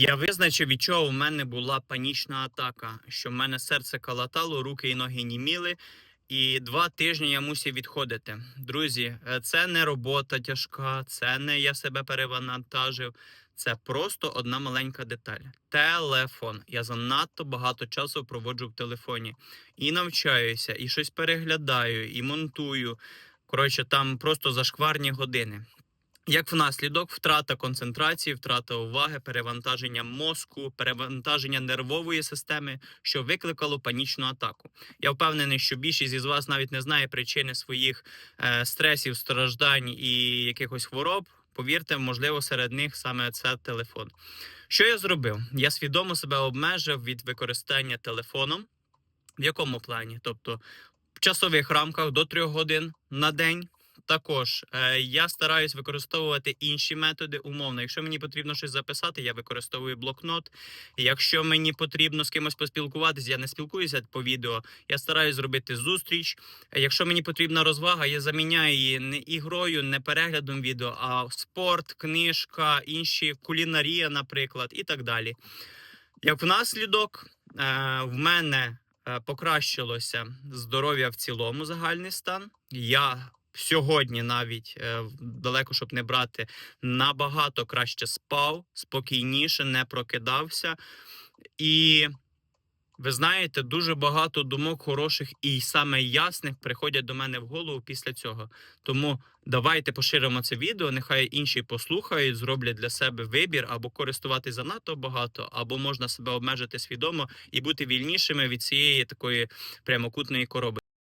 Я визначив, від чого в мене була панічна атака, що в мене серце калатало, руки і ноги німіли. І два тижні я мусив відходити. Друзі, е, це не робота тяжка, це не я себе перевантажив. Це просто одна маленька деталь. Телефон. Я занадто багато часу проводжу в телефоні і навчаюся, і щось переглядаю, і монтую. Коротше, там просто зашкварні години. Як внаслідок, втрата концентрації, втрата уваги, перевантаження мозку, перевантаження нервової системи, що викликало панічну атаку. Я впевнений, що більшість із вас навіть не знає причини своїх е, стресів, страждань і якихось хвороб. Повірте, можливо, серед них саме це телефон. Що я зробив? Я свідомо себе обмежив від використання телефоном. В якому плані? Тобто в часових рамках до 3 годин на день. Також е, я стараюсь використовувати інші методи умовно. Якщо мені потрібно щось записати, я використовую блокнот. Якщо мені потрібно з кимось поспілкуватися, я не спілкуюся по відео. Я стараюсь зробити зустріч. Якщо мені потрібна розвага, я заміняю її не ігрою, не переглядом відео, а спорт, книжка, інші кулінарія, наприклад, і так далі. Як внаслідок, е, в мене е, покращилося здоров'я в цілому, загальний стан. Я сьогодні навіть е, далеко щоб не брати, набагато краще спав, спокійніше, не прокидався. І ви знаєте, дуже багато думок хороших і саме ясних приходять до мене в голову після цього. Тому давайте поширимо це відео. Нехай інші послухають, зроблять для себе вибір або користуватись занадто багато, або можна себе обмежити свідомо і бути вільнішими від цієї такої прямокутної короби.